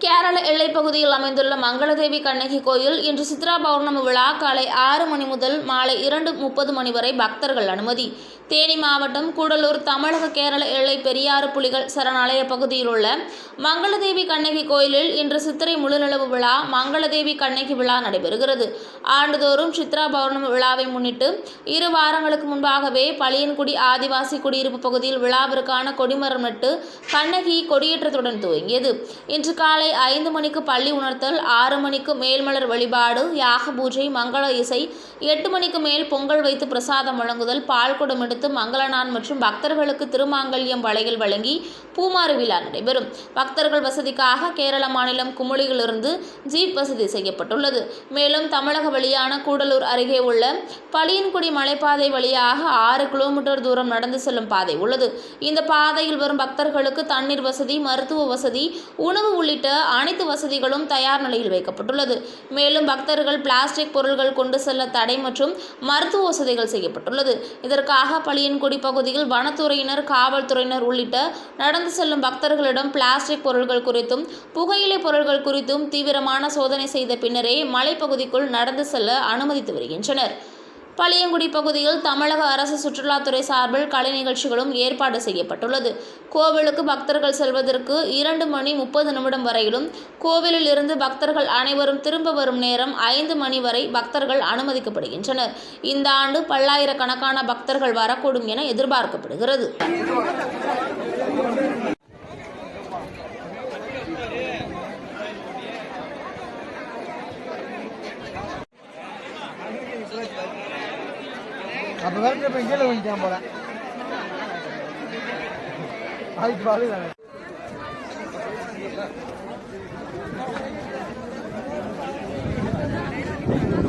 que Kerala எல்லைப் பகுதியில் அமைந்துள்ள மங்களதேவி கண்ணகி கோயில் இன்று சித்ரா பௌர்ணமி விழா காலை ஆறு மணி முதல் மாலை இரண்டு முப்பது மணி வரை பக்தர்கள் அனுமதி. தேனி மாவட்டம் கூடலூர் தமிழக கேரள எல்லை பெரியாறு புலிகள் சரணாலய பகுதியில் உள்ள மங்களதேவி கண்ணகி கோயிலில் இன்று சித்திரை முழுநிலவு விழா மங்களதேவி கண்ணகி விழா நடைபெறுகிறது. ஆண்டுதோறும் சித்ரா பௌர்ணமி விழாவை முன்னிட்டு இரு வாரங்களுக்கு முன்பாகவே பழியன்குடி ஆதிவாசி குடியிருப்பு பகுதியில் விழாவிற்கான கொடிமரம் நட்டு கண்ணகி கொடியேற்றத்துடன் துவங்கியது. இன்று காலை ஐந்து மணிக்கு பள்ளி உணர்த்தல் ஆறு மணிக்கு மேல்மலர் வழிபாடு யாக பூஜை மங்கள இசை எட்டு மணிக்கு மேல் பொங்கல் வைத்து பிரசாதம் வழங்குதல் பால்குடம் எடுத்து மங்களனான் மற்றும் பக்தர்களுக்கு திருமாங்கல்யம் வளையல் வழங்கி பூமாறு விழா நடைபெறும். பக்தர்கள் வசதிக்காக கேரள மாநிலம் குமுளியிலிருந்து ஜீப் வசதி செய்யப்பட்டுள்ளது. மேலும் தமிழக வழியான கூடலூர் அருகே உள்ள பளியன்குடி மலைப்பாதை வழியாக ஆறு கிலோமீட்டர் தூரம் நடந்து செல்லும் பாதை உள்ளது. இந்த பாதையில் வரும் பக்தர்களுக்கு தண்ணீர் வசதி மருத்துவ வசதி உணவு உள்ளிட்ட அனைத்து வசதிகளும் தயார் நிலையில் வைக்கப்பட்டுள்ளது. மேலும் பக்தர்கள் பிளாஸ்டிக் பொருட்கள் கொண்டு செல்ல தடை மற்றும் மருத்துவ வசதிகள் செய்யப்பட்டுள்ளது. இதற்காக பளியன்குடி பகுதியில் வனத்துறையினர் காவல்துறையினர் உள்ளிட்ட நடந்து செல்லும் பக்தர்களிடம் பிளாஸ்டிக் பொருட்கள் குறித்தும் புகையிலை பொருட்கள் குறித்தும் தீவிரமான சோதனை செய்த பின்னரே மலைப்பகுதிக்குள் நடந்து செல்ல அனுமதித்து வருகின்றனர். பளியங்குடி பகுதியில் தமிழக அரசு சுற்றுலாத்துறை சார்பில் கலை நிகழ்ச்சிகளும் ஏற்பாடு செய்யப்பட்டுள்ளது. கோவிலுக்கு பக்தர்கள் செல்வதற்கு இரண்டு மணி முப்பது நிமிடம் வரையிலும் கோவிலில் இருந்து பக்தர்கள் அனைவரும் திரும்ப வரும் நேரம் ஐந்து மணி வரை பக்தர்கள் அனுமதிக்கப்படுகின்றனர். இந்த ஆண்டு பல்லாயிரக்கணக்கான பக்தர்கள் வரக்கூடும் என எதிர்பார்க்கப்படுகிறது. அப்போ விரட்டுறப்ப கீழே விழுந்துட்டான் போல. அதுக்கு பாருங்க